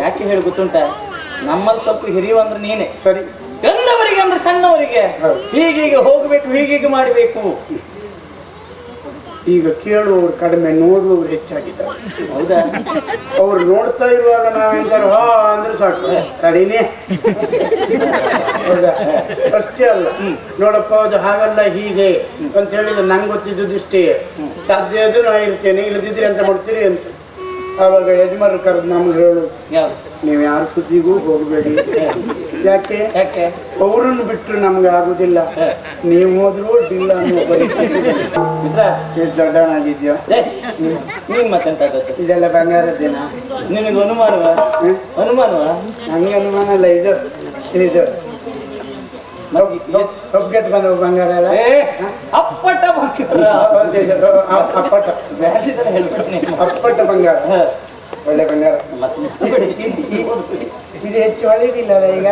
ಯಾಕೆ ಹೇಳಿ ಗೊತ್ತುಂಟ? ನಮ್ಮಲ್ಲಿ ಸ್ವಲ್ಪ ಹಿರಿಯವ ಅಂದ್ರೆ ನೀನೆ. ಸರಿ. ಎಲ್ಲವರಿಗೆ ಅಂದ್ರೆ ಸಣ್ಣವರಿಗೆ. ಹೀಗೀಗೆ ಹೋಗ್ಬೇಕು ಹೀಗೀಗೆ ಮಾಡಬೇಕು. ಈಗ ಕೇಳುವವರು ಕಡಿಮೆ ನೋಡುವವರು ಹೆಚ್ಚಾಗಿದ್ದಾರೆ. ಹೌದಾ? ಅವ್ರು ನೋಡ್ತಾ ಇರುವಾಗ ನಾವೆಂತಾರು ಹಾ ಅಂದ್ರೆ ಸಾಕು. ಕಡಿಮೆ. ಹೌದಾ? ಅಷ್ಟೇ ಅಲ್ಲ. ನೋಡಪ್ಪ ಅದು ಹಾಗಲ್ಲ ಹೀಗೆ ಅಂತ ಹೇಳಿದ್ರೆ ನಂಗೆ ಗೊತ್ತಿದ್ದು ಇಷ್ಟೇ ಸಾಧ್ಯ ಆದ್ರೂ ನಾ ಇರ್ತೇನೆ ಇಲ್ಲದಿದ್ರೆ ಅಂತ ಮಾಡ್ತೀರಿ ಅಂತ. ಆವಾಗ ಯಜಮಾನರು ಕರೆದು ನಮ್ಗೆ ಹೇಳು. ನೀವು ಯಾರ ಸುದ್ದಿಗೂ ಹೋಗಬೇಡಿ. ಯಾಕೆ? ಯಾಕೆ? ಅವ್ರನ್ನ ಬಿಟ್ಟರು ನಮ್ಗೆ ಆಗುದಿಲ್ಲ. ನೀವು ಹೋದ್ರು ಇಲ್ಲ ಅನ್ನೋ ಪರಿಸ್ಥಿತಿ ದೊಡ್ಡವನಾಗಿದ್ಯೋ ನೀನ್ ಇದೆಲ್ಲ ಬಂಗಾರದ್ದೇನ ನಿನಗೆ ಅನುಮಾನವಾ? ಅನುಮಾನವ? ನಂಗೆ ಅನುಮಾನ ಅಲ್ಲ ಇದು ಇದು. ಒಬ್ಬಟ್ಟು ಬಂದ ಬಂಗಾರ ಎಲ್ಲ ಅಪ್ಪಟ ಬಂಗಾರ. ಅಪ್ಪಟ. ಅಪ್ಪಟ ಬಂಗಾರ. ಒಳ್ಳೆ ಬಂಗಾರ. ಇದು- ಹೆಚ್ಚು ಹೊಳೆದಿಲ್ಲ ಈಗ?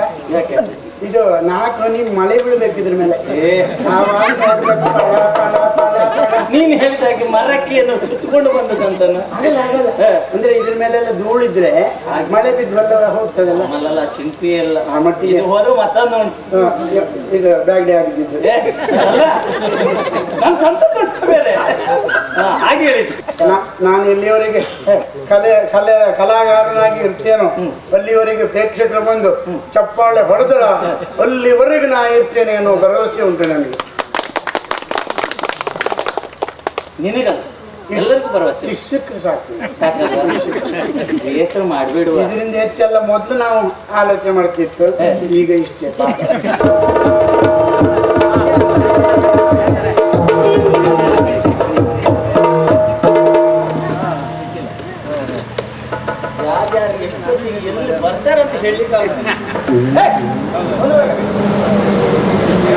ಇದು ನಾಲ್ಕು ನೀವು ಮಳೆ ಬೀಳ್ಬೇಕಿದ್ರ ಮೇಲೆ. ಏ. ನೀನ್ ಹೇಳ್ತಾಗಿ ಮರಕ್ಕಿಯನ್ನು ಸುತ್ತಕೊಂಡು ಬಂದದಂತನ? ಆಗಲ್ಲ. ಅಂದ್ರೆ ಇದ್ರ ಮೇಲೆಲ್ಲ ಧೂಳಿದ್ರೆ ಮಳೆ ಬಿದ್ದು ಬಂದ ಹೋಗ್ತದಲ್ಲ? ಅಲ್ಲಲ್ಲ ಚಿಂತೆ ಎಲ್ಲ ಆ ಮಟ್ಟಿಗೆ. ಇದು ಹೋದ್ರು ಮತ್ತೊಂದು ಉಂಟು. ಹ, ಇದು ಬ್ಯಾಗ್ಡಿ ಆಗಿದ್ದು. ಏ, ಅಲ್ಲ. ನನ್ ಸ್ವಂತ ದೊಡ್ಡ ಬೇರೆ. ಹಾ, ಹಾಗೆ ಹೇಳಿದ್ದು ನಾನು ಎಲ್ಲಿಯವರೆಗೆ ಕಲೆ ಕಲೆ ಕಲಾಕಾರನಾಗಿ ಇರ್ತೇನೋ ಅಲ್ಲಿವರೆಗೆ ಪ್ರೇಕ್ಷಕರು ಬಂದು ಚಪ್ಪಾಳೆ ಹೊಡೆದಳ ಅಲ್ಲಿವರೆಗೆ ನಾ ಇರ್ತೇನೆ ಅನ್ನೋ ಭರವಸೆ ಉಂಟು ನನಗೆ. ನಿನಗಲ್ಲ ಎಲ್ಲರಿಗೂ ಭರವಸೆ. ಶಿಕ್ಷಕ ಸಾಕು. ಸಾಕಲ್ವಾ? ಬೇಸರ ಮಾಡ್ಬಿಡುವ. ಇದರಿಂದ ಹೆಚ್ಚೆಲ್ಲ ಮೊದಲು ನಾವು ಆಲೋಚನೆ ಮಾಡ್ತಿತ್ತು. ಈಗ ಇಷ್ಟೇ. ಯಾರ್ಯಾರು ಎಷ್ಟು ಎಲ್ಲಿ ಬರ್ತಾರಂತ ಹೇಳಲಿಕ್ಕೆ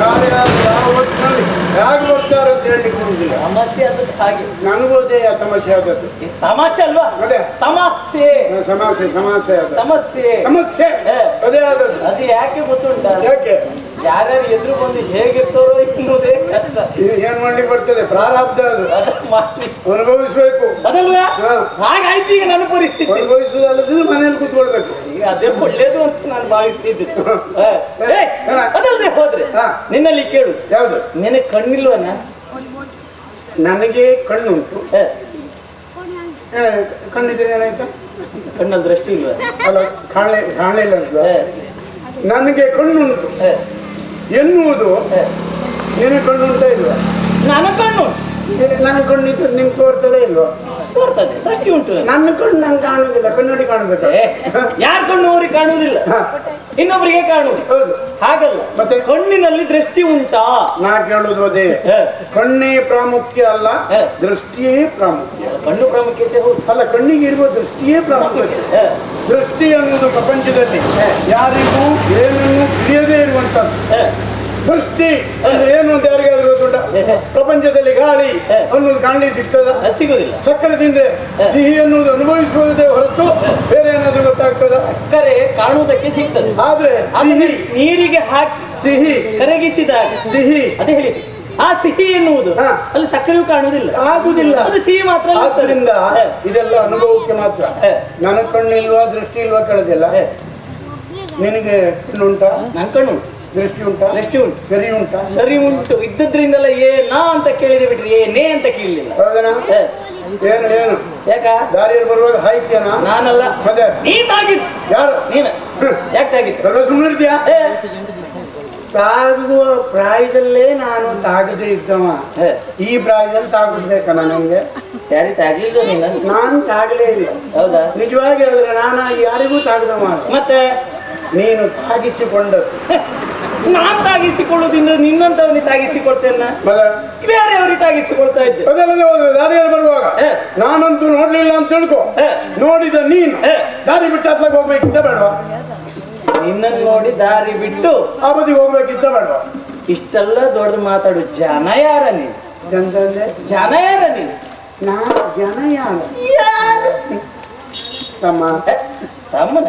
ಯಾರ್ಯಾರು ಯಾವ ಹೊತ್ತಿನಲ್ಲಿ ಹೇಗೆ ಬರ್ತಾರೆ ಅಂತ ಹೇಳಲಿಕ್ಕೆ ಬರುವುದಿಲ್ಲ ಸಮಸ್ಯೆ ಆದದ್ದು ಹಾಗೆ. ನನಗೂ ಅದೇ ತಮಾಷೆ ಆದದ್ದು. ಈ ತಮಾಷೆ ಅಲ್ವಾ? ಅದೇ. ಸಮಸ್ಯೆ. ಸಮಸ್ಯೆ ಸಮಸ್ಯೆ ಸಮಸ್ಯೆ. ಸಮಸ್ಯೆ. ಹೇ. ಅದೇ ಆದದ್ದು. ಅದು ಯಾಕೆ ಗೊತ್ತುಂಟ? ಯಾಕೆ? ಯಾರ್ಯಾರು ಎದುರು ಬಂದು ಹೇಗಿರ್ತಾರೋ ಎನ್ನುವುದೇ ಕಷ್ಟ. ಇದು ಏನ್ ಮಾಡ್ಲಿಕ್ಕೆ ಬರ್ತದೆ? ಪ್ರಾರಬ್ಧ ಅದು. ಅದಕ್ಕೆ ಅನುಭವಿಸ್ಬೇಕು. ಅದಲ್ವಾ? ಹಾ. ಹಾಗಾಯ್ತು ಈಗ ನನ್ನ ಪರಿಸ್ಥಿತಿ. ಅನುಭವಿಸುವುದಲ್ಲದಿದ್ರೆ ಮನೇಲಿ ಕೂತ್ಕೊಳ್ಬೇಕು. ಈಗ ಅದೇ ಒಳ್ಳೇದು ಅಂತ ನಾನು ಭಾವಿಸ್ತಿದ್ದೆ. ಹಾ. ಏ, ಅದಲ್ಲದೆ ಹೋದ್ರೆ ಹಾ. ನಿನ್ನಲ್ಲಿ ಕೇಳು. ಯಾವುದು? ನಿನಗೆ ಕಣ್ಣಿಲ್ವನ? ನನಗೆ ಕಣ್ಣುಂಟು. ಕಣ್ಣಿದ್ರೆ ಏನಾಯ್ತು? ಕಣ್ಣಲ್ಲಿ ದೃಷ್ಟಿ ಇಲ್ಲ ಅಲ್ಲ ಕಾಣೆ ಕಾಣಲಿಲ್ಲ ಅಂತ. ಹಾ. ನನಗೆ ಕಣ್ಣುಂಟು. ಹಾ. ಎನ್ನುವುದು. ನಿನಗೆ ಕಣ್ಣುಂಟ ಇಲ್ವಾ? ನನ್ನ ಕಣ್ಣು ನನ್ನ ಕಣ್ಣಿದ್ದು ನಿಂಗೆ ತೋರ್ತದೆ ಇಲ್ವಾ? ತೋರ್ತದೆ ದೃಷ್ಟಿ ಉಂಟು. ನನ್ನ ಕಣ್ಣು ನಂಗೆ ಕಾಣುದಿಲ್ಲ ಕಣ್ಣೋಡಿ ಕಾಣಬೇಕು ಯಾರ ಕಣ್ಣು ಅವ್ರಿಗೆ ಕಾಣುವುದಿಲ್ಲ? ಇನ್ನೊಬ್ರಿಗೆ ಇನ್ನೊಬ್ಬರಿಗೆ ಕಾಣುವುದು? ಹೌದು. ಹಾಗಲ್ಲ. ಮತ್ತೆ? ಕಣ್ಣಿನಲ್ಲಿ ದೃಷ್ಟಿ ಉಂಟಾ. ನಾ ಕೇಳುವುದು ಅದೇ. ಕಣ್ಣೇ ಪ್ರಾಮುಖ್ಯ ಅಲ್ಲ ದೃಷ್ಟಿಯೇ ಪ್ರಾಮುಖ್ಯ. ಕಣ್ಣು ಪ್ರಾಮುಖ್ಯತೆ ಅಲ್ಲ ಕಣ್ಣಿಗೆ ಇರುವ ದೃಷ್ಟಿಯೇ ಪ್ರಾಮುಖ್ಯತೆ ದೃಷ್ಟಿ ಅನ್ನೋದು ಪ್ರಪಂಚದಲ್ಲಿ ಯಾರಿಗೂ ಏನನ್ನು ತಿಳಿಯದೇ ಇರುವಂತದ್ದು ದೃಷ್ಟಿ ಅಂದ್ರೆ ಏನು ಅಂತ ಯಾರಿಗಾದ್ರೂ ಗೊತ್ತುಂಟ ಪ್ರಪಂಚದಲ್ಲಿ ಗಾಳಿ ಅನ್ನೋದು ಕಾಣಲಿಕ್ಕೆ ಸಿಗ್ತದ? ಸಿಗುದಿಲ್ಲ. ಸಕ್ಕರೆ ತಿಂದ್ರೆ ಸಿಹಿ ಅನ್ನೋದು ಅನುಭವಿಸುವುದೇ ಹೊರತು ಬೇರೆ ಏನಾದ್ರೂ ಗೊತ್ತಾಗ್ತದ? ಕರೆ ಕಾಣುವುದಕ್ಕೆ ಸಿಗ್ತದೆ. ಆದ್ರೆ ನೀರಿಗೆ ಹಾಕಿ ಸಿಹಿ. ಕರಗಿಸಿದಾಗ ಸಿಹಿ. ಅದೇ ಹೇಳಿ ಆ ಸಿಹಿ ಎನ್ನುವುದು. ಅಲ್ಲಿ ಸಕ್ಕರೆಯೂ ಕಾಣುವುದಿಲ್ಲ. ಆಗುದಿಲ್ಲ. ಅದು ಸಿಹಿ ಮಾತ್ರ ಆದ್ದರಿಂದ ಆದ್ರಿಂದ ಇದೆಲ್ಲ ಅನುಭವಕ್ಕೆ ಮಾತ್ರ. ನನ್ನ ಕಣ್ಣು ಇಲ್ವಾ ದೃಷ್ಟಿ ಇಲ್ವಾ ಕಳೆದಿಲ್ಲ. ನಿನಗೆ ಕಣ್ಣುಂಟಾ? ನನ್ನ ಕಣ್ಣು ದೃಷ್ಟಿ ಉಂಟಾ? ದೃಷ್ಟಿ ಉಂಟು. ಸರಿ ಉಂಟಾ? ಸರಿ ಉಂಟು. ಇದ್ದದ್ರಿಂದಲ್ಲ ಏನಾ ಅಂತ ಕೇಳಿದೆ ಬಿಟ್ರಿ ಏನೇ ಅಂತ ಕೇಳಲಿಲ್ಲ. ಹೌದನ? ಏನು ಏನು? ಯಾಕ? ದಾರಿಯಲ್ಲಿ ಬರುವಾಗ ಹಾಯ್ತೇನಾ ನಾನಲ್ಲ. ಮತ್ತೆ? ನೀ ತಾಗಿದ್ದು ಯಾರು? ನೀನ. ಯಾಕೆ ಸುಮ್ಮನೆ ಇರ್ತೀಯಾ? ಏ, ತಾಗುವ ಪ್ರಾಯದಲ್ಲೇ ನಾನು ತಾಗದೆ ಇದ್ದವ. ಏ, ಈ ಪ್ರಾಯದಲ್ಲಿ ತಾಗಿಸ್ಬೇಕ ನನಗೆ ಯಾರಿ ತಾಗ್ಲಿಲ್ಲ ನೀನ? ನಾನು ತಾಗಲೇ ಇಲ್ಲ. ಹೌದಾ? ನಿಜವಾಗಿ ಹೇಳಿದ್ರೆ ನಾನು ಯಾರಿಗೂ ತಾಗದ. ಮತ್ತೆ? ನೀನು ತಾಗಿಸಿಕೊಂಡದ್ದು ನಾನ್ ತಾಗಿಸಿಕೊಳ್ಳೋದಿಂದ ನಿನ್ನಂತವನಿಗೆ ತಾಗಿಸಿಕೊಳ್ತೇನೆ. ಬೇರೆಯವ್ರಿಗೆ ತಾಗಿಸಿಕೊಳ್ತಾ ಇದ್ದೆ? ಅದಲ್ಲದೆ ಹೋದ್ರೆ ದಾರಿಯಲ್ಲಿ ಬರುವಾಗ. ನಾನಂತೂ ನೋಡ್ಲಿಲ್ಲ ಅಂತ ತಿಳ್ಕೊ. ನೋಡಿದ ನೀನು. ದಾರಿ ಬಿಟ್ಟು ಹತ್ಲಕ್ಕೆ ಹೋಗ್ಬೇಕಿದ್ದ ಬೇಡವಾ? ನಿನ್ನನ್ನು ನೋಡಿ ದಾರಿ ಬಿಟ್ಟು ಆ ಬದಿಗೆ ಹೋಗ್ಬೇಕಿದ್ದ ಬೇಡವಾ? ಇಷ್ಟೆಲ್ಲ ದೊಡ್ಡದು ಮಾತಾಡು. ಜನ ಯಾರ ನೀನು? ಜನ ಯಾರ ನೀನು? ನಾ ಜನ ಯಾರು? ತಮ್ಮ. ತಮ್ಮನ?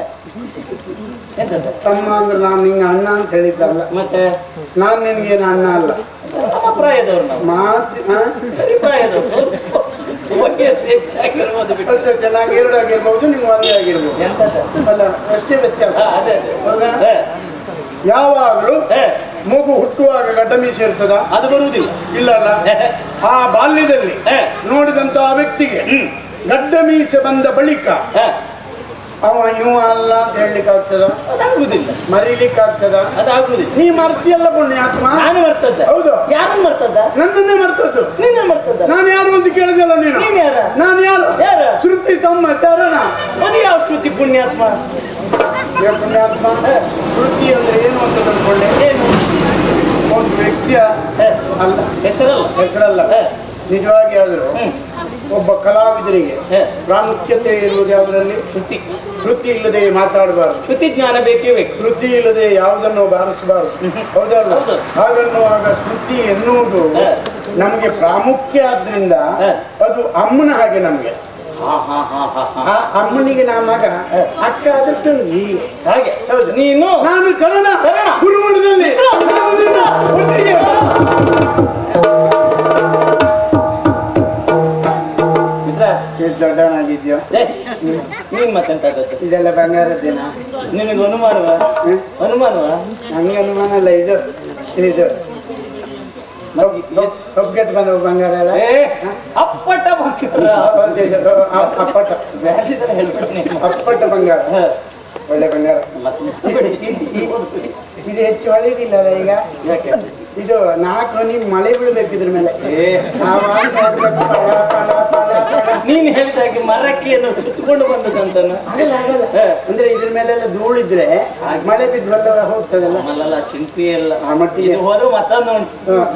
ತಮ್ಮ ಅಂದ್ರೆ ನಾನು ನಿಂಗೆ ಅಣ್ಣ ಅಂತ ಹೇಳಿದ್ದಲ್ಲ. ಮತ್ತೆ? ನಾನು ನಿನ್ಗೇನು ಅಣ್ಣ ಅಲ್ಲ. ಸಮಪ್ರಾಯದವ್ರು ನಾವು. ಮಾತು ಆ? ಸರಿ ಪ್ರಾಯದವ್ರು ಸ್ವಲ್ಪ ವಯಸ್ಸು ಹೆಚ್ಚಾಗಿರ್ಬೋದು ಬಿಟ್ಟು ಅಷ್ಟೇ ಚೆನ್ನಾಗಿ ಎರಡು ಆಗಿರ್ಬೋದು ನೀವು ಒಂದೇ ಆಗಿರ್ಬೋದು. ಅಲ್ಲ ಅಷ್ಟೇ ವ್ಯತ್ಯಾಸ. ಯಾವಾಗಲೂ ಮಗು ಹುಟ್ಟುವಾಗ ಗಡ್ಡ ಮೀಸೆ ಇರ್ತದ? ಅದು ಬರುವುದಿಲ್ಲ. ಇಲ್ಲ ಅಲ್ಲ ಆ ಬಾಲ್ಯದಲ್ಲಿ ನೋಡಿದಂತ ಆ ವ್ಯಕ್ತಿಗೆ. ಗಡ್ಡ ಮೀಸೆ ಬಂದ ಬಳಿಕ ಅವ ಇವ ಅಲ್ಲ ಅಂತ ಹೇಳಲಿಕ್ಕೆ ಆಗ್ತದ? ಅದಾಗುವುದಿಲ್ಲ ಮರೀಲಿಕ್ಕೆ ಆಗ್ತದ? ಅದಾಗುವುದಿಲ್ಲ ನೀ ಮರ್ತಿಯಲ್ಲ ಪುಣ್ಯಾತ್ಮ ನಾನು ಮರ್ತದ್ದ. ಹೌದು. ಯಾರನ್ನ ಮರ್ತದ್ದ? ನನ್ನನ್ನೇ ಮರ್ತದ್ದು. ನೀನೇ ಮರ್ತದ್ದ. ನಾನು ಯಾರು ಅಂತ ಕೇಳಿದಲ್ಲ ನೀನು? ನೀನ್ ಯಾರ? ನಾನು ಯಾರು? ಯಾರು? ಶ್ರುತಿ ತಮ್ಮ ಚರಣ ಅದು ಯಾವ ಶ್ರುತಿ ಪುಣ್ಯಾತ್ಮ ಪುಣ್ಯಾತ್ಮ ಶ್ರುತಿ ಅಂದ್ರೆ ಏನು ಅಂತ ತಿಳ್ಕೊಂಡೆ ಏನು? ಒಂದು ವ್ಯಕ್ತಿಯ ಅಲ್ಲ. ಹೆಸರಲ್ಲ. ಹೆಸರಲ್ಲ. ನಿಜವಾಗಿ ಆದರೂ ಒಬ್ಬ ಕಲಾವಿದರಿಗೆ ಪ್ರಾಮುಖ್ಯತೆ ಇರುವುದು ಯಾವುದರಲ್ಲಿ? ಶ್ರುತಿ ಶ್ರುತಿ ಇಲ್ಲದೆ ಮಾತಾಡಬಾರದು. ಶ್ರುತಿ ಜ್ಞಾನ ಬೇಕೇ ಬೇಕು. ಶ್ರುತಿ ಇಲ್ಲದೆ ಯಾವುದನ್ನು ಬಾರಿಸಬಾರದು. ಹೌದಲ್ಲ ಹೌದು. ಹಾಗನ್ನುವಾಗ ಶ್ರುತಿ ಎನ್ನುವುದು. ನಮಗೆ ಪ್ರಾಮುಖ್ಯ ಆದ್ದರಿಂದ ಅದು ಅಮ್ಮನ ಹಾಗೆ ನಮಗೆ. ಆ ಅಮ್ಮನಿಗೆ ನಾ ಮಗ ಅಕ್ಕ ಅದಕ್ಕೆ ತಂಗಿ. ಹಾಗೆ. ಹೌದು. ನೀನು ನಾನು ಕರಣ. ಗುರುಮಠದಲ್ಲಿ ನೀನ್ ಇದೆಲ್ಲ ಬಂಗಾರದ ನಿನಗೆ ಅನುಮಾನವ? ಅನುಮಾನವ? ನನಗೆ ಅನುಮಾನ ಅಲ್ಲ ಇದು ಇದು. ಬಂದ ಬಂಗಾರ ಅಲ್ಲ ಏ, ಅಪ್ಪಟ ಬಂಗಾರ. ಹೌದು, ಇದು, ಅ- ಅಪ್ಪಟ. ಬ್ಯಾಟಿದ್ರೆ ಹೇಳ್ಬಿಡ್ತೀನಿ ಅಪ್ಪಟ ಬಂಗಾರ. ಹ, ಒಳ್ಳೆ ಬಂಗಾರ. ಮತ್ತೆ ಇದು- ಇದು- ಇದು- ಇದು ಹೆಚ್ಚು ಈಗ? ಯಾಕೆ? ಇದು ನಾಲ್ಕು ಹನಿ ಮಳೆ ಬೀಳ್ಬೇಕಿದ್ರ ಮೇಲೆ. ಏ. ನೋಡ್ಬೇಕು ಪಳ ಪಳ. ನೀನ್ ಹೇಳ್ತಾಗಿ ಮರಕ್ಕೆ ಏನು ಸುತ್ತಕೊಂಡು ಬಂದದಂತನ? ಆಗಲ್ಲ ಆಗಲ್ಲ. ಅಂದ್ರೆ ಇದ್ರ ಮೇಲೆಲ್ಲ ಧೂಳಿದ್ರೆ ಮಳೆ ಬಿದ್ದು ಎಲ್ಲ ಹೋಗ್ತದಲ್ಲ? ನಮ್ಮಲ್ಲೆಲ್ಲ ಚಿಂತೆ ಎಲ್ಲ ಆ ಮಟ್ಟಿಗೆ. ಇದು ಹೋದ್ರು ಮತ್ತೊಂದು ಉಂಟು. ಹ,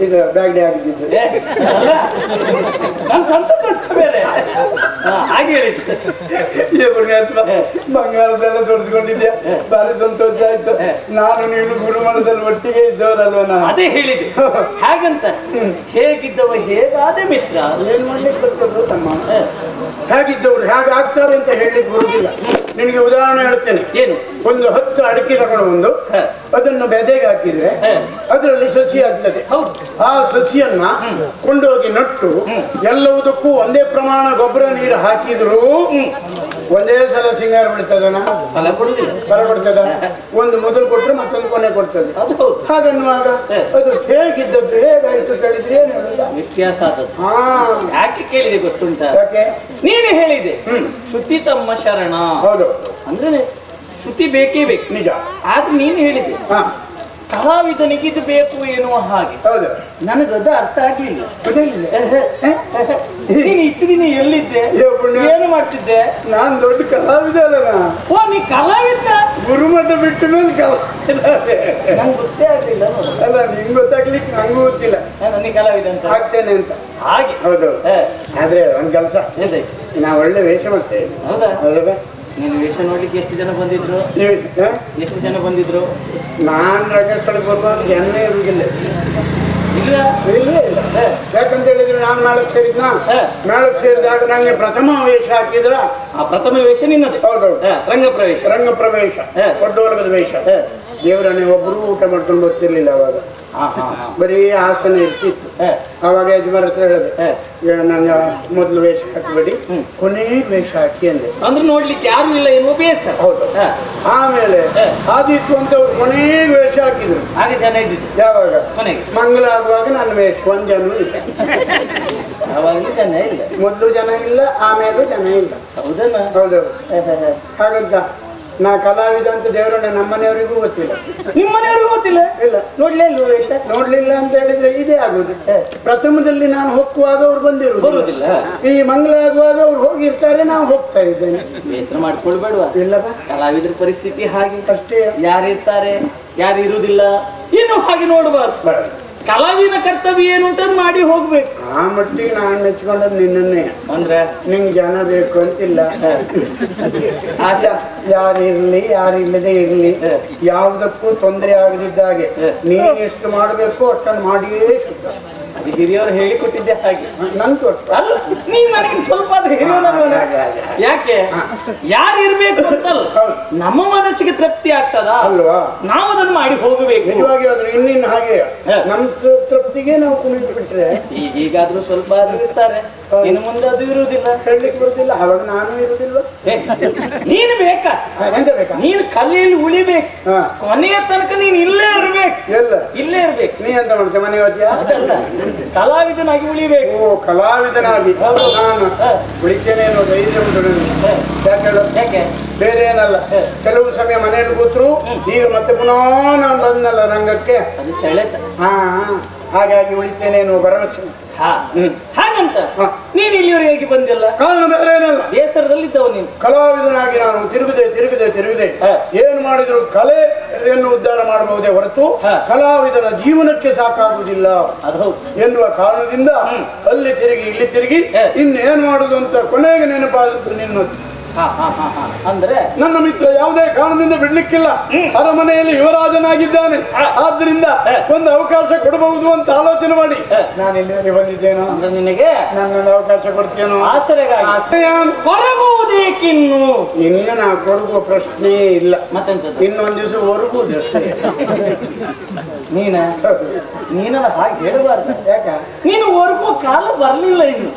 ಇದು ಬ್ಯಾಗ್ಡೆ ಆಗಿದ್ದು. ಏ, ಅಲ್ಲ. ನನ್ ಸ್ವಂತ ದುಡ್ಡು ಬೇರೆ. ಹಾ, ಹಾಗೆ ಹೇಳಿದ್ದು. ಏ ಪುಣ್ಯಾತ್ಮ, ಬಂಗಾರದೆಲ್ಲ ತೊಡ್ಸ್ಕೊಂಡಿದ್ಯಾ? ಬಾರಿ ಸಂತೋಷ ಆಯ್ತು ನಾನು ನೀನು ಮನಸ್ಸಲ್ಲಿ ಒಟ್ಟಿಗೆ ಇದ್ದವರಲ್ವ ನಾನು? ಅದೇ ಹೇಳಿದೆ. ಹಾಗಂತ ಹೇಗಿದ್ದವ ಹೇಗಾದ ಮಿತ್ರ? ಏನ್ ಮಾಡ್ಲಿಕ್ಕೆ ಬರ್ತದ್ರು ತಮ್ಮ? ಹೇಗಿದ್ದವ್ರು ಹೇಗೆ ಆಗ್ತಾರೆ ಅಂತ ಹೇಳಲಿಕ್ಕೆ ಬರುವುದಿಲ್ಲ. ನಿನಗೆ ಉದಾಹರಣೆ ಹೇಳ್ತೇನೆ. ಏನು? ಒಂದು ಹತ್ತು ಅಡಿಕೆ ತಗೊಂಡು ಬಂದು ಅದನ್ನು ಬೆದೆಗೆ ಹಾಕಿದ್ರೆ ಅದರಲ್ಲಿ ಸಸಿ ಆಗ್ತದೆ. ಹೌದು. ಆ ಸಸಿಯನ್ನ ಕೊಂಡೋಗಿ ನಟ್ಟು ಎಲ್ಲವುದಕ್ಕೂ ಒಂದೇ ಪ್ರಮಾಣ ಗೊಬ್ಬರ ನೀರು ಹಾಕಿದ್ರು ಒಂದೇ ಸಲ ಸಿಂಗಾರ ಬಿಡ್ತದನ ಫಲ ಕೊಡುದಿಲ್ಲ ಫಲ ಕೊಡ್ತದ? ಒಂದು ಮೊದಲು ಕೊಟ್ಟರೆ ಮತ್ತೊಂದು ಕೊನೆ ಕೊಡ್ತದೆ. ಹಾಗನ್ನುವಾಗ. ಅದು ಹೇಗಿದ್ದದ್ದು ಹೇಗಾಯ್ತು ಕೇಳಿದ್ರೆ ಏನು ವ್ಯತ್ಯಾಸ ಆದದ್ದು. ಹಾ. ಯಾಕೆ ಕೇಳಿದೆ ಗೊತ್ತುಂಟ? ಯಾಕೆ? ನೀನು ಹೇಳಿದೆ. ಶ್ರುತಿ ತಮ್ಮ ಶರಣ. ಹೌದು. ಅಂದ್ರೆ ಶ್ರುತಿ ಬೇಕೇ ಬೇಕು. ನಿಜ. ಆದ್ರೆ ನೀನು ಹೇಳಿದೆ. ಹಾ. ಕಲಾವಿದನಿಗೆ ಇದು ಬೇಕು ಎನ್ನುವ ಹಾಗೆ. ಹೌದು. ನನಗದು ಅರ್ಥ ಆಗ್ಲಿಲ್ಲ? ನೀನು ಇಷ್ಟು ದಿನ ಎಲ್ಲಿದ್ದೆ? ಪುಣ್ಯ. ಏನು ಮಾಡ್ತಿದ್ದೆ? ನಾನ್ ದೊಡ್ಡ ಕಲಾವಿದ ಅಲ್ಲ ನಾ. ಓ ನೀ ಕಲಾವಿದ ಗುರುಮಠ ಬಿಟ್ಟ ಮೇಲೆ ಕಲಾವಿದ. ಅದೇ. ನಂಗೆ ಗೊತ್ತೇ ಆಗ್ಲಿಲ್ಲ ನೋಡು. ಅಲ್ಲ ನಿಂಗೆ ಗೊತ್ತಾಗ್ಲಿಕ್ಕೆ ನಂಗೂ ಗೊತ್ತಿಲ್ಲ. ನಾನು ನೀ ಕಲಾವಿದ ಅಂತ? ಆಗ್ತೇನೆ ಅಂತ. ಹಾಗೆ? ಹೌದು. ಆದ್ರೆ ಒಂದ್ ಕೆಲಸ? ನಾ ಒಳ್ಳೆ ವೇಷ ಮಾಡ್ತೇನೆ ಹೌದಾ? ಹೌದಾ? ನೀನು ವೇಷ ನೋಡ್ಲಿಕ್ಕೆ ಎಷ್ಟು ಜನ ಬಂದಿದ್ರು? ಎಷ್ಟು ಜನ ಬಂದಿದ್ರು? ನಾನು ರಜೆ ಕಡೆ ಬರುವಾಗ ಇರುವುದಿಲ್ಲ ಇಲ್ಲ? ಇಲ್ಲೇ ಇಲ್ಲ. ಯಾಕಂತ ಹೇಳಿದ್ರೆ ನಾನು ನಾಲ್ಕು ಸೇರಿದ್ನ. ನಾಲ್ಕು ಸೇರಿದಾಗ ನನಗೆ ಪ್ರಥಮ ವೇಷ ಹಾಕಿದ್ರ? ಆ ಪ್ರಥಮ ವೇಷ ನಿನ್ನದೇ? ಹೌದೌದು. ರಂಗ ಪ್ರವೇಶ ರಂಗ ಪ್ರವೇಶ ದೊಡ್ಡ ವರ್ಗದ ವೇಷ ದೇವರನ್ನೇ ಒಬ್ಬರು ಊಟ ಮಾಡ್ಕೊಂಡು ಬರ್ತಿರ್ಲಿಲ್ಲ ಅವಾಗ. ಬರೀ ಆಸನ ಇರ್ತಿತ್ತು. ಅವಾಗ ಆವಾಗ ಯಜಮಾನ ಹತ್ರ ಹೇಳಿದೆ ನಾನು ಮೊದಲು ವೇಷ ಹಾಕಬೇಡಿ. ಕೊನೆ ವೇಷ ಹಾಕಿ ಅಂದೆ. ಅಂದ್ರೆ ನೋಡ್ಲಿಕ್ಕೆ ಯಾರು ಇಲ್ಲ ಎನ್ನುವ ಬೇಸ ಹೌದು. ಆಮೇಲೆ. ಆದಿತ್ತು ಅಂತ ಕೊನೆ ವೇಷ ಹಾಕಿದ್ರು. ಆಗ ಚೆನ್ನಾಗಿದ್ದು ಯಾವಾಗ? ಮಂಗಳ ಮಂಗಲ ಆಗುವಾಗ ನನ್ನ ವೇಷ ಒಂದ್ ಜನ ಇಲ್ಲ. ಜನ ಇಲ್ಲ. ಮೊದಲು ಜನ ಇಲ್ಲ ಆಮೇಲೆ ಜನ ಇಲ್ಲ. ಹೌದನ ಹೌದು ಹ, ಹ, ಹ. ಹಾಗಂತ ನಾ ಕಲಾವಿದ ಅಂತ ದೇವರನ್ನ ನಮ್ಮನೆಯವರಿಗೂ ಗೊತ್ತಿಲ್ಲ. ನಿಮ್ಮನೆಯವರಿಗೂ ಗೊತ್ತಿಲ್ಲ? ಇಲ್ಲ. ನೋಡ್ಲೇ ಇಲ್ವ ವೇಷ ನೋಡ್ಲಿಲ್ಲ ಅಂತ ಹೇಳಿದ್ರೆ ಇದೇ ಆಗುದು ಪ್ರಥಮದಲ್ಲಿ ನಾನು ಹೋಗುವಾಗ ಅವ್ರು ಬಂದಿರುವುದು. ಬರುವುದಿಲ್ಲ. ಈ ಮಂಗಳ ಆಗುವಾಗ ಅವ್ರು ಹೋಗಿರ್ತಾರೆ ನಾವು ಹೋಗ್ತಾ ಇದ್ದೇನೆ. ಬೇಸರ ಮಾಡ್ಕೊಳ್ಬೇಡುವ? ಇಲ್ಲಪ್ಪ. ಕಲಾವಿದ್ರ ಪರಿಸ್ಥಿತಿ ಹಾಗೆ. ಅಷ್ಟೇ. ಯಾರಿರ್ತಾರೆ ಯಾರು ಇರುವುದಿಲ್ಲ ಇನ್ನು ಹಾಗೆ ನೋಡಬಾರ್ದು. ಬರ. ಕಲಾವಿದನ ಕರ್ತವ್ಯ ಏನು ಅಂತ ಮಾಡಿ ಹೋಗ್ಬೇಕು. ಆ ಮಟ್ಟಿಗೆ ನಾನು ಮೆಚ್ಕೊಂಡದ್ದು ನಿನ್ನನ್ನೇ. ಅಂದ್ರೆ? ನಿಂಗೆ ಜನ ಬೇಕು ಅಂತಿಲ್ಲ. ಆಶಾ ಯಾರಿರ್ಲಿ ಯಾರಿಲ್ಲದೆ ಇರ್ಲಿ. ಯಾವುದಕ್ಕೂ ತೊಂದರೆ ಆಗದಿದ್ದಾಗೆ. ನೀನು ಎಷ್ಟು ಮಾಡಬೇಕು ಅಷ್ಟನ್ನು ಮಾಡಿಯೇ ಶುದ್ಧ ಹಿರಿಯವರು ಹೇಳಿಕೊಟ್ಟಿದ್ದೆ ಹಾಗೆ. ನನ್ ಕೊಟ್ಟು. ಅಲ್ಲ ನೀನ್ ನನಗೆ ಸ್ವಲ್ಪ ಆದ್ರೆ. ಯಾಕೆ? ಯಾರು ಇರ್ಬೇಕು ಅಂತಲ್ಲ. ನಮ್ಮ ಮನಸ್ಸಿಗೆ ತೃಪ್ತಿ ಆಗ್ತದ? ಅಲ್ವಾ? ನಾವು ಅದನ್ನು ಮಾಡಿ ಹೋಗಬೇಕು. ನಿಜವಾಗಿ ಆದ್ರೆ ಇನ್ನಿನ್ನು ಹಾಗೆ. ನಮ್ ತೃಪ್ತಿಗೆ ನಾವು ಕುಣಿದು ಬಿಟ್ರೆ. ಈಗ ಈಗಾದ್ರೂ ಸ್ವಲ್ಪ ಇರ್ತಾರೆ. ಇನ್ನು ಮುಂದೆ ಅದು ಇರುವುದಿಲ್ಲ. ಹೇಳಲಿಕ್ಕೆ ಬರುದಿಲ್ಲ ಅವಾಗ ನಾನು ಇರುವುದಿಲ್ಲ ನೀನು ಬೇಕಾ. ಎಂತ ಬೇಕಾ? ನೀನು ಕಲಿಯಲ್ಲಿ ಉಳಿಬೇಕು. ಕೊನೆಯ ತನಕ ನೀನು ಇಲ್ಲೇ ಇರ್ಬೇಕು. ಎಲ್ಲ. ಇಲ್ಲೇ ಇರ್ಬೇಕು. ನೀ ಎಂತ ಮಾಡ್ತೀಯ ಮನೆ ಅದಲ್ಲ. ಕಲಾವಿದನಾಗಿ ಉಳಿಬೇಕು. ಓ ಕಲಾವಿದನಾಗಿ. ನಾನು. ಉಳಿತೇನೆ ಅನ್ನೋ ಧೈರ್ಯ ಉಂಟು ಯಾಕೆ ಬೇರೆ ಏನಲ್ಲ. ಕೆಲವು ಸಮಯ ಮನೆಯಲ್ಲಿ ಕೂತ್ರು ಈಗ ಮತ್ತೆ ಪುನಃ ನಾನು ಬಂದಲ್ಲ ರಂಗಕ್ಕೆ. ಅದು ಸೆಳೆತ. ಹಾ. ಹಾಗಾಗಿ ಉಳಿತೇನೆ ಎನ್ನುವ ಭರವಸೆ ಹಾ. ಹಾಗಂತ. ನೀನು ಇಲ್ಲಿವರೆಗೆ ಬಂದಿಲ್ಲ? ಕಾರಣ ಬೇರೆ ಏನಲ್ಲ? ಬೇಸರದಲ್ಲಿದ್ದವ ನೀನು. ಕಲಾವಿದನಾಗಿ ನಾನು ತಿರುಗಿದೆ ತಿರುಗಿದೆ ತಿರುಗಿದೆ. ಏನು ಮಾಡಿದ್ರು ಕಲೆಯನ್ನು ಉದ್ಧಾರ ಮಾಡಬಹುದೇ ಹೊರತು. ಕಲಾವಿದನ ಜೀವನಕ್ಕೆ ಸಾಕಾಗುವುದಿಲ್ಲ. ಎನ್ನುವ ಕಾರಣದಿಂದ ಅಲ್ಲಿ ತಿರುಗಿ ಇಲ್ಲಿ ತಿರುಗಿ. ಇನ್ನೇನು ಮಾಡುದು ಅಂತ ಕೊನೆಗೆ ನೆನಪಾದದ್ದು ಹಾ ಹಾ ಅಂದ್ರೆ ನನ್ನ ಮಿತ್ರ ಯಾವುದೇ ಕಾರಣದಿಂದ ಬಿಡ್ಲಿಕ್ಕಿಲ್ಲ. ಅರಮನೆಯಲ್ಲಿ ಯುವರಾಜನಾಗಿದ್ದಾನೆ. ಆದ್ರಿಂದ ಒಂದು ಅವಕಾಶ ಕೊಡಬಹುದು ಅಂತ ಆಲೋಚನೆ ಮಾಡಿ. ನಾನು ಇಲ್ಲಿ ಬಂದಿದ್ದೇನೋ? ಅಂದ್ರೆ ನಿನಗೆ ನನ್ನೊಂದು ಅವಕಾಶ ಕೊಡ್ತೇನೋ ಕೊರಗುವುದೇಕಿನ್ನು ಇನ್ನು ನಾ ಕೊರಗುವ ಪ್ರಶ್ನೆ ಇಲ್ಲ. ಮತ್ತೆಂತದ್ದು? ಇನ್ನೊಂದು ದಿವಸ ಹೊರಗುದು ಅಷ್ಟೇ ನೀನ? ನೀನಲ್ಲ ಹಾಗೆ ಹೇಳಬಾರ್ದು. ಯಾಕ? ನೀನು ಹೊರಗುವ ಕಾಲ ಬರ್ಲಿಲ್ಲ ಇನ್ನು.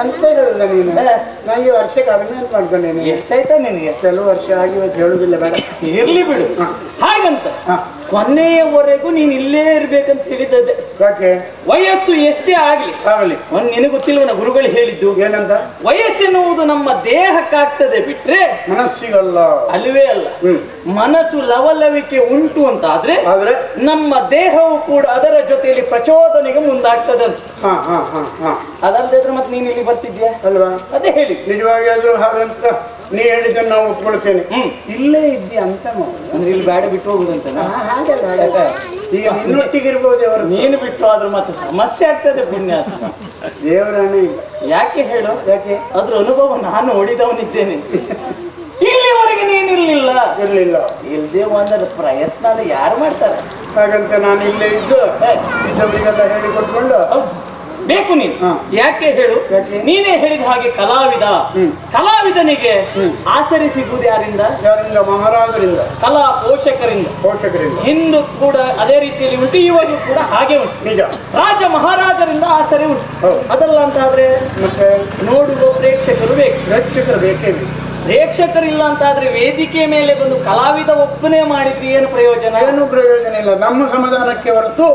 ಎಂತ ಹೇಳುದ ನೀನು? ಹ. ನಂಗೆ ವರ್ಷ ಕಡಿಮೆ ಅಂತ ಮಾಡ್ಕೊಂಡೇನೆ ಎಷ್ಟಾಯ್ತಾ ನಿನಗೆ? ಕೆಲವು ವರ್ಷ ಆಗಿ ಇವತ್ತು ಹೇಳುದಿಲ್ಲ ಬೇಡ. ಇರ್ಲಿ ಬಿಡು. ಹಾಗಂತ. ಹ. ಕೊನೆಯವರೆಗೂ ನೀನ್ ಇಲ್ಲೇ ಇರ್ಬೇಕಂತ ಹೇಳಿದ್ದದೆ ಯಾಕೆ? ವಯಸ್ಸು ಎಷ್ಟೇ ಆಗ್ಲಿ. ಆಗಲಿ. ಒಂದ್ ನಿನಗೆ ಗೊತ್ತಿಲ್ವನ ಗುರುಗಳು ಹೇಳಿದ್ದು? ಏನಂತ? ವಯಸ್ಸೆನ್ನುವುದು ನಮ್ಮ ದೇಹಕ್ಕಾಗ್ತದೆ ಬಿಟ್ರೆ ಮನಸ್ಸಿಗಲ್ಲ. ಅಲ್ವೇ ಅಲ್ಲ. ಮನಸ್ಸು ಲವಲವಿಕೆ ಉಂಟು ಅಂತ ಆದ್ರೆ? ಆದ್ರೆ ನಮ್ಮ ದೇಹವು ಕೂಡ ಅದರ ಜೊತೆಯಲ್ಲಿ ಪ್ರಚೋದನೆಗೆ ಮುಂದಾಗ್ತದೆ ಅಂತ. ಹಾ ಹಾ ಹಾ ಅದಲ್ಲದಿದ್ರೆ ಮತ್ತೆ ನೀನ್ ಇಲ್ಲಿ ಬರ್ತಿದ್ಯಾ? ಅಲ್ವಾ? ಅದೇ ಹೇಳಿ. ನಿಜವಾಗಿ ಆದ್ರೂ ಹಾಗಂತ. ನೀ ಹೇಳಿದ್ದನ್ನು ನಾವು ಒಪ್ಕೊಳ್ತೇನೆ. ಇಲ್ಲೇ ಇದ್ದಿ ಅಂತ. ಅಂದ್ರೆ ಇಲ್ಲಿ ಬೇಡ ಬಿಟ್ಟು ಹೋಗುದಂತ. ಈಗ ನಿನ್ನೊಟ್ಟಿಗೆ ಇರ್ಬೋದೇ ಅವರು ನೀನು ಬಿಟ್ಟು ಆದ್ರೂ ಮತ್ತೆ ಸಮಸ್ಯೆ ಆಗ್ತದೆ ಪುಣ್ಯ. ದೇವರಾಣಿ ಯಾಕೆ ಹೇಳು? ಯಾಕೆ? ಅದ್ರ ಅನುಭವ ನಾನು ಓಡಿದವನಿದ್ದೇನೆ ಇಲ್ಲಿವರೆಗೆ ನೀನಿರ್ಲಿಲ್ಲ ಇರ್ಲಿಲ್ಲ. ಇಲ್ದೇ ಒಂದರ ಪ್ರಯತ್ನ ಯಾರು ಮಾಡ್ತಾರೆ? ಹಾಗಂತ ನಾನು ಇಲ್ಲೇ ಇದ್ದು ಇದ್ದವರಿಗೆಲ್ಲ ಹೇಳಿಕೊಟ್ಕೊಂಡು. ಬೇಕು ನೀನು. ಯಾಕೆ ಹೇಳು? ನೀನೇ ಹೇಳಿದ ಹಾಗೆ ಕಲಾವಿದ. ಕಲಾವಿದನಿಗೆ ಆಸರಿ ಸಿಗುವುದು ಯಾರಿಂದ? ಯಾರಿಂದ? ಮಹಾರಾಜರಿಂದ. ಕಲಾ ಪೋಷಕರಿಂದ. ಪೋಷಕರಿಂದ. ಹಿಂದೂ ಕೂಡ ಅದೇ ರೀತಿಯಲ್ಲಿ ಉಂಟು ಇವಾಗ ಕೂಡ ಹಾಗೆ ಉಂಟು. ನಿಜ. ರಾಜ ಮಹಾರಾಜರಿಂದ ಆಸರೆ ಉಂಟು. ಅದಲ್ಲ ಅಂತ ಆದ್ರೆ ನೋಡುವ ಪ್ರೇಕ್ಷಕರು ಬೇಕು. ಪ್ರೇಕ್ಷಕರು ಬೇಕೇ ಬೇಕು. ಪ್ರೇಕ್ಷಕರಿಲ್ಲ ಅಂತ ಆದ್ರೆ ವೇದಿಕೆ ಮೇಲೆ ಬಂದು ಕಲಾವಿದ ಒಪ್ಪನೆ ಮಾಡಿದ್ರೆ ಏನು ಪ್ರಯೋಜನ? ಏನು ಪ್ರಯೋಜನ ಇಲ್ಲ. ನಮ್ಮ ಸಮಾಧಾನಕ್ಕೆ ಹೊರತು.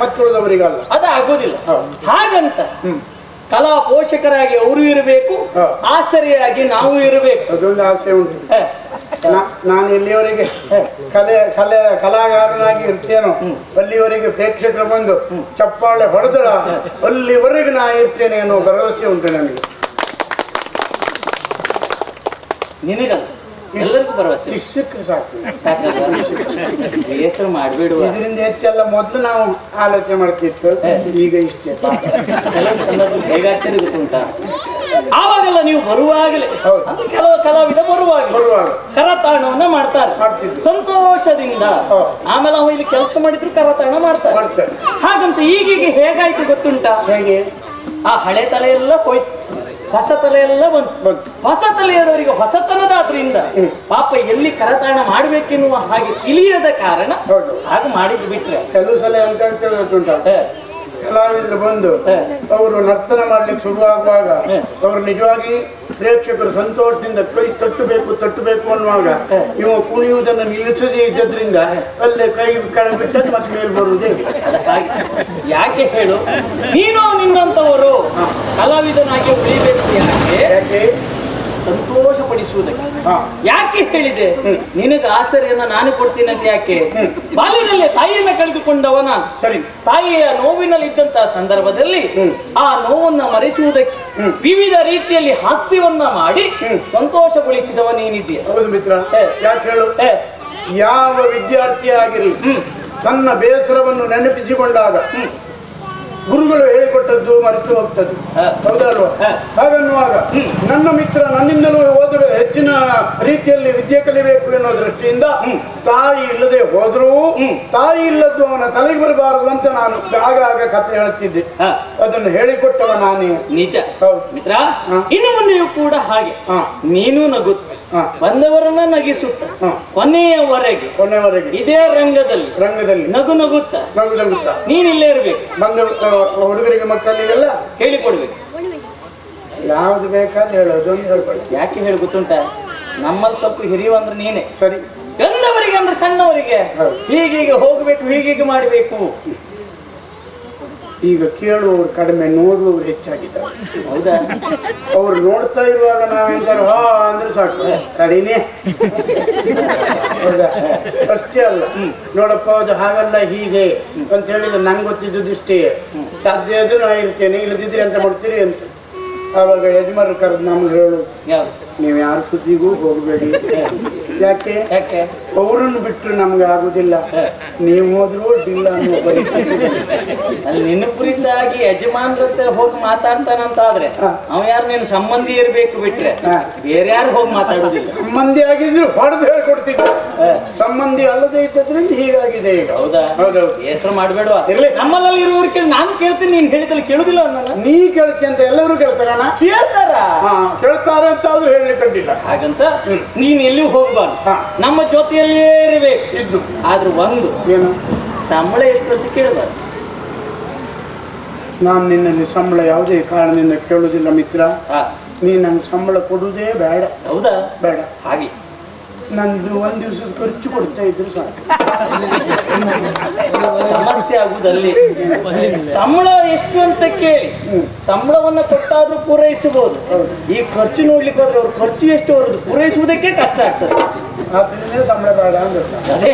ಮತ್ತುಳಿದವರಿಗಲ್ಲ ಅದು ಆಗೋದಿಲ್ಲ. ಹಾಗಂತ ಹ್ಮ್. ಕಲಾ ಪೋಷಕರಾಗಿ ಅವರು ಇರಬೇಕು. ಆಸರೆಯಾಗಿ ನಾವು ಇರಬೇಕು. ಅದೊಂದು ಆಸೆ ಉಂಟು. ನಾನು ಇಲ್ಲಿಯವರೆಗೆ ಕಲೆ ಕಲೆ ಕಲಾಕಾರನಾಗಿ ಇರ್ತೇನೋ ಅಲ್ಲಿವರೆಗೆ ಪ್ರೇಕ್ಷಕರು ಬಂದು ಚಪ್ಪಾಳೆ ಹೊಡೆದಳ ಅಲ್ಲಿವರೆಗೆ ನಾ ಇರ್ತೇನೆ ಅನ್ನೋ ಭರವಸೆ ಉಂಟು ನನಗೆ. ನಿನಗಲ್ಲ ಎಲ್ಲರಿಗೂ ಭರವಸೆ. ಸಿಕ್ಕರೆ ಸಾಕು? ಬೇಸರ ಮಾಡ್ಬೇಡುವ. ಇದರಿಂದ ಹೆಚ್ಚೆಲ್ಲ ಮೊದಲು ನಾವು ಆಲೋಚನೆ ಮಾಡ್ತಿತ್ತು. ಈಗ ಇಷ್ಟೇ. ಕೆಲವು ಸಂದರ್ಭ ಹೇಗಾಗ್ತದೆ ಗೊತ್ತುಂಟ? ಆವಾಗೆಲ್ಲ ನೀವು ಬರುವಾಗಲೇ. ಅಂದ್ರೆ ಕೆಲವು ಕಲಾವಿದ ಬರುವಾಗ ಬರುವಾಗ. ಕರತಾಣವನ್ನ ಮಾಡ್ತಾರೆ. ಸಂತೋಷದಿಂದ. ಆಮೇಲೆ ಅವ ಇಲ್ಲಿ ಕೆಲಸ ಮಾಡಿದ್ರು ಕರತಾಣ ಮಾಡ್ತಾರೆ. ಮಾಡ್ತಾರೆ. ಹಾಗಂತ ಈಗೀಗ ಹೇಗಾಯ್ತು ಗೊತ್ತುಂಟಾ? ಹೇಗೆ? ಆ ಹಳೆ ತಲೆ ಎಲ್ಲ ಹೋಯ್ತು ಹೊಸ ತಲೆ ಎಲ್ಲ ಬಂತು. ಬಂತು. ಹೊಸ ತಲೆಯದವರಿಗೆ ಹೊಸತನದಾದ್ರಿಂದ. ಪಾಪ ಎಲ್ಲಿ ಕರತಾಣ ಮಾಡ್ಬೇಕೆನ್ನುವ ಹಾಗೆ ತಿಳಿಯದ ಕಾರಣ ಹೌದು. ಹಾಗೆ ಮಾಡಿದ್ ಬಿಟ್ರೆ. ಕೆಲವು ಸಲ ಅಂತ ಕಲಾವಿದರು ಬಂದು ಅವರು ನರ್ತನ ಮಾಡ್ಲಿಕ್ಕೆ ಶುರುವಾಗುವಾಗ. ಅವರು ನಿಜವಾಗಿ ಪ್ರೇಕ್ಷಕರು ಸಂತೋಷದಿಂದ ಕೈ ತಟ್ಟಬೇಕು ತಟ್ಟಬೇಕು ಅನ್ನುವಾಗ ನೀವು ಇವ ಕುಣಿಯುವುದನ್ನು ನಿಲ್ಲಿಸದೇ ಇದ್ದದ್ರಿಂದ ಅಲ್ಲೇ ಕೈ ಕಳೆ ಬಿಟ್ಟದ್ದು ಮತ್ತೆ ಮೇಲೆ ಬರುವುದೇ ಯಾಕೆ ಹೇಳು? ನೀನು ನಿನ್ನಂತವರು ಕಲಾವಿದನಾಗಿ ಉಳಿಬೇಕು ಯಾಕೆ? ಯಾಕೆ ಸಂತೋಷ ಪಡಿಸುವುದಕ್ಕೆ ಯಾಕೆ ಹೇಳಿದೆ. ನಿನಗೆ ಆಶ್ಚರ್ಯನ ನಾನು ಕೊಡ್ತೀನಿ ಅಂತ ಯಾಕೆ? ಬಾಲ್ಯದಲ್ಲಿ ತಾಯಿಯನ್ನ ಕಳೆದುಕೊಂಡವನ ನಾನು. ಸರಿ. ತಾಯಿಯ ನೋವಿನಲ್ಲಿ ಇದ್ದಂತಹ ಸಂದರ್ಭದಲ್ಲಿ ಆ ನೋವನ್ನ ಮರೆಸುವುದಕ್ಕೆ ವಿವಿಧ ರೀತಿಯಲ್ಲಿ ಹಾಸ್ಯವನ್ನ ಮಾಡಿ. ಸಂತೋಷಗೊಳಿಸಿದವ ನೀನಿದೆಯ ಹೌದು ಮಿತ್ರ. ಯಾಕೆ ಹೇಳು? ಯಾವ ವಿದ್ಯಾರ್ಥಿ ಆಗಿರಲಿ ತನ್ನ ಬೇಸರವನ್ನು ನೆನಪಿಸಿಕೊಂಡಾಗ ಗುರುಗಳು ಹೇಳಿಕೊಟ್ಟದ್ದು ಮರೆತು ಹೋಗ್ತದೆ. ಹೌದಲ್ವಾ. ಹಾಗನ್ನುವಾಗ ನನ್ನ ಮಿತ್ರ ನನ್ನಿಂದಲೂ ಓದಲು ಹೆಚ್ಚಿನ ರೀತಿಯಲ್ಲಿ ವಿದ್ಯೆ ಕಲಿಬೇಕು ಎನ್ನುವ ದೃಷ್ಟಿಯಿಂದ ತಾಯಿ ಇಲ್ಲದೆ ಹೋದ್ರೂ. ತಾಯಿ ಇಲ್ಲದ್ದು ಅವನ ತಲೆಗೆ ಬರಬಾರದು ಅಂತ ನಾನು ಆಗಾಗ ಕಥೆ ಹೇಳುತ್ತಿದ್ದೆ. ಅದನ್ನು ಹೇಳಿಕೊಟ್ಟವ ನಾನೇ. ನಿಜ ಹೌದು. ಮಿತ್ರ ಇನ್ನು ಮುಂದೆಯೂ ಕೂಡ ಹಾಗೆ. ಹಾ. ನೀನು ನಗುತ್ತ. ಬಂದವರನ್ನ ನಗಿಸುತ್ತ ಕೊನೆಯವರೆಗೆ ಕೊನೆಯವರೆಗೆ. ಇದೇ ರಂಗದಲ್ಲಿ ರಂಗದಲ್ಲಿ. ನಗು ನಗುತ್ತ. ನಗುದಂಗುತ್ತಾ ನೀನ್ ಇಲ್ಲೇ ಇರ್ಬೇಕು. ಬಂದ ಹುಡುಗರಿಗೆ ಮಕ್ಕಳಿಗೆಲ್ಲ ಹೇಳಿಕೊಡ್ಬೇಕು. ಯಾವ್ದು ಬೇಕಾದ್ರೆ ಹೇಳೋದು ಅಂತ ಹೇಳ್ಕೊಳ್ಳಿ. ಯಾಕೆ ಹೇಳಿ ಗೊತ್ತುಂಟ? ನಮ್ಮಲ್ಲಿ ಸ್ವಲ್ಪ ಹಿರಿಯುವ ಅಂದ್ರೆ ನೀನೆ. ಸರಿ. ಗಂಡವರಿಗೆ ಅಂದ್ರೆ ಸಣ್ಣವರಿಗೆ. ಹೀಗೀಗೆ ಹೋಗ್ಬೇಕು ಹೀಗೀಗೆ ಮಾಡಬೇಕು. ಈಗ ಕೇಳುವವರು ಕಡಿಮೆ ನೋಡುವವರು ಹೆಚ್ಚಾಗಿದ್ದಾರೆ. ಹೌದಾ? ಅವ್ರು ನೋಡ್ತಾ ಇರುವಾಗ ನಾವೆಂತಾರೆ ಹಾ ಅಂದ್ರೆ ಸಾಕು. ಕಡಿಮೆ. ಹೌದಾ? ಅಷ್ಟೇ ಅಲ್ಲ. ನೋಡಪ್ಪ ಅದು ಹಾಗಲ್ಲ ಹೀಗೆ ಅಂತ ಹೇಳಿದ್ರೆ ನಂಗೆ ಗೊತ್ತಿದ್ದುದು ಇಷ್ಟೇ ಸಾಧ್ಯ ಆದ್ರೆ ನಾ ಇರ್ತೇನೆ ಇಲ್ಲದಿದ್ರೆ ಅಂತ ಮಾಡ್ತೀರಿ ಅಂತ. ಆವಾಗ ಯಜಮಾನರು ಕರೆದು ನಮ್ಗೆ ಹೇಳು. ನೀವು ಯಾರ ಸುದ್ದಿಗೂ ಹೋಗಬೇಡಿ. ಯಾಕೆ? ಯಾಕೆ? ಅವರನ್ನು ಬಿಟ್ಟರೆ ನಮ್ಗೆ ಆಗುದಿಲ್ಲ. ನೀವು ಹೋದ್ರೂ ಇಲ್ಲ ಅನ್ನೋ ಪರಿಸ್ಥಿತಿ ಅಲ್ಲಿ ನಿನ್ನ ಯಜಮಾನ್ರ ಹತ್ರ ಹೋಗಿ ಮಾತಾಡ್ತಾನಂತ ಆದ್ರೆ. ಅವ ಯಾರು ನಿನ್ನ ಸಂಬಂಧಿ ಇರ್ಬೇಕು ಬಿಟ್ರೆ ಬೇರೆ ಯಾರು ಹೋಗಿ ಮಾತಾಡೋದಿಲ್ಲ. ಸಂಬಂಧಿ ಆಗಿದ್ರು ಹೊಡೆದು ಹೇಳ್ಕೊಡ್ತಿದ್ರು. ಸಂಬಂಧಿ ಅಲ್ಲದೆ ಇದ್ದದ್ರಿಂದ ಹೀಗಾಗಿದೆ ಈಗ. ಹೌದಾ? ಹೌದೌದು ಹೆಸರು ಮಾಡಬೇಡವಾ? ಇರ್ಲಿ. ನಮ್ಮಲ್ಲಿ ಇರುವವ್ರು ಕೇಳಿ ನಾನು ಕೇಳ್ತೀನಿ ನೀನ್ ಹೇಳಿದಲ್ಲಿ ಕೇಳುದಿಲ್ಲ ಅನ್ನೋಲ್ಲ? ನೀ ಕೇಳ್ತಿ ಅಂತ ಎಲ್ಲರೂ ಕೇಳ್ತಾರಣ ಕೇಳ್ತಾರ? ಹಾ ಕೇಳ್ತಾರೆ ಅಂತ ಆದ್ರೂ ಹೇಳಿ ಕಂಡಿಲ್ಲ ಹಾಗಂತ ನೀನ್ ಎಲ್ಲಿ ಹೋಗ್ಬಾರ್ದು ನಮ್ಮ ಜೊತೆಯಲ್ಲಿಯೇ ಇರಬೇಕು ಇದ್ದು ಆದ್ರೆ ಒಂದು. ಏನು? ಸಂಬಳ ಎಷ್ಟು ಅಂತ ಕೇಳಬಾರ್ದು. ನಾನು ನಿನ್ನಲ್ಲಿ ಸಂಬಳ ಯಾವುದೇ ಕಾರಣದಿಂದ ಕೇಳುವುದಿಲ್ಲ ಮಿತ್ರ. ನೀ ನಂಗೆ ಸಂಬಳ ಕೊಡುವುದೇ ಬೇಡ. ಹೌದಾ? ಬೇಡ. ಹಾಗೆ. ನಂದು ಒಂದ್ ದಿವಸದ ಖರ್ಚು ಕೊಡ್ತಾ ಇದ್ರು ಸಾಕು. ಸಮಸ್ಯೆ ಆಗುದಲ್ಲಿ ಸಂಬಳ ಎಷ್ಟು ಅಂತ ಕೇಳಿ ಸಂಬಳವನ್ನ ಕೊಟ್ಟಾದ್ರೂ ಪೂರೈಸಬಹುದು. ಈ ಖರ್ಚು ನೋಡ್ಲಿಕ್ಕೆ ಹೋದ್ರೆ ಅವ್ರ ಖರ್ಚು ಎಷ್ಟು ಅವರದ್ದು? ಪೂರೈಸುವುದಕ್ಕೆ ಕಷ್ಟ ಆಗ್ತದೆ. ಆದ್ರಿಂದ ಸಂಬಳ ಬೇಡ ಅಂತ ಅದೇ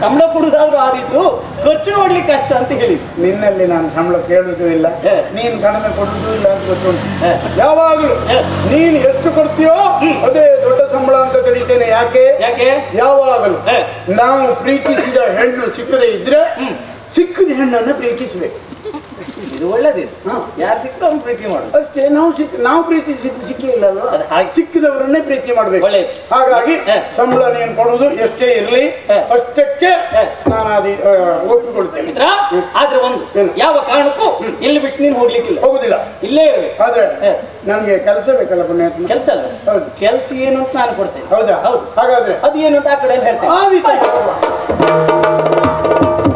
ಸಂಬಳ ಕೊಡುದಾದ್ರೂ ಆದಿತ್ತು ಖರ್ಚು ನೋಡ್ಲಿಕ್ಕೆ ಕಷ್ಟ ಅಂತ ಹೇಳಿದ್ರು ನಿನ್ನಲ್ಲಿ ನಾನು ಸಂಬಳ ಕೇಳುದು ಇಲ್ಲ. ನೀನ್ ಕಡಿಮೆ ಕೊಡುದು ಇಲ್ಲ ಅಂತ ಗೊತ್ತುಂಟು. ಯಾವಾಗಲೂ ನೀನು ಎಷ್ಟು ಕೊಡ್ತೀಯೋ ಅದೇ ಸಂಬಳ ಅಂತ ಕರೀತೇನೆ ಯಾಕೆ? ಯಾಕೆ? ಯಾವಾಗಲೂ ನಾವು ಪ್ರೀತಿಸಿದ ಹೆಣ್ಣು ಸಿಕ್ಕದೇ ಇದ್ರೆ ಸಿಕ್ಕಿದ ಹೆಣ್ಣನ್ನು ಪ್ರೀತಿಸಬೇಕು. ಇದು ಒಳ್ಳೇದಿದೆ. ಯಾರು ಯಾರು ಅವ್ನು ಪ್ರೀತಿ ಮಾಡುದು. ಅಷ್ಟೇ ನಾವು ಸಿಕ್ ನಾವು ಪ್ರೀತಿ ಸಿಕ್ಕಿಲ್ಲ ಅದು ಹಾಗೆ. ಸಿಕ್ಕಿದವರನ್ನೇ ಪ್ರೀತಿ ಮಾಡಬೇಕು. ಒಳ್ಳೆ ಹಾಗಾಗಿ ಹ. ಸಂಬಳ ನೀನು ಕೊಡುವುದು ಎಷ್ಟೇ ಇರಲಿ ಹ. ಅಷ್ಟಕ್ಕೆ ಹ. ನಾನು ಅದು ಆ, ಒಪ್ಪಿಕೊಳ್ತೇನೆ. ಮಿತ್ರ ಆದ್ರೆ ಒಂದು ಏನು? ಯಾವ ಕಾರಣಕ್ಕೂ ಇಲ್ಲಿ ಬಿಟ್ಟು ನೀನು ಹೋಗ್ಲಿಕ್ಕಿಲ್ಲ. ಹೋಗುದಿಲ್ಲ. ಇಲ್ಲೇ ಇರ್ಬೇಕು. ಆದ್ರೆ ಹ. ನನಗೆ ಕೆಲಸ ಬೇಕಲ್ಲ ಪುಣ್ಯಾತ್ಮ? ಕೆಲಸ ಅಲ್ಲ. ಹೌದು. ಕೆಲಸ ಏನು ಅಂತ ನಾನು ಕೊಡ್ತೇನೆ. ಹೌದಾ? ಹೌದು. ಹಾಗಾದ್ರೆ ಅದು ಏನು ಅಂತ ಆ ಕಡೆ ಹೇಳ್ತೇನೆ. ಆ ರೀತಿ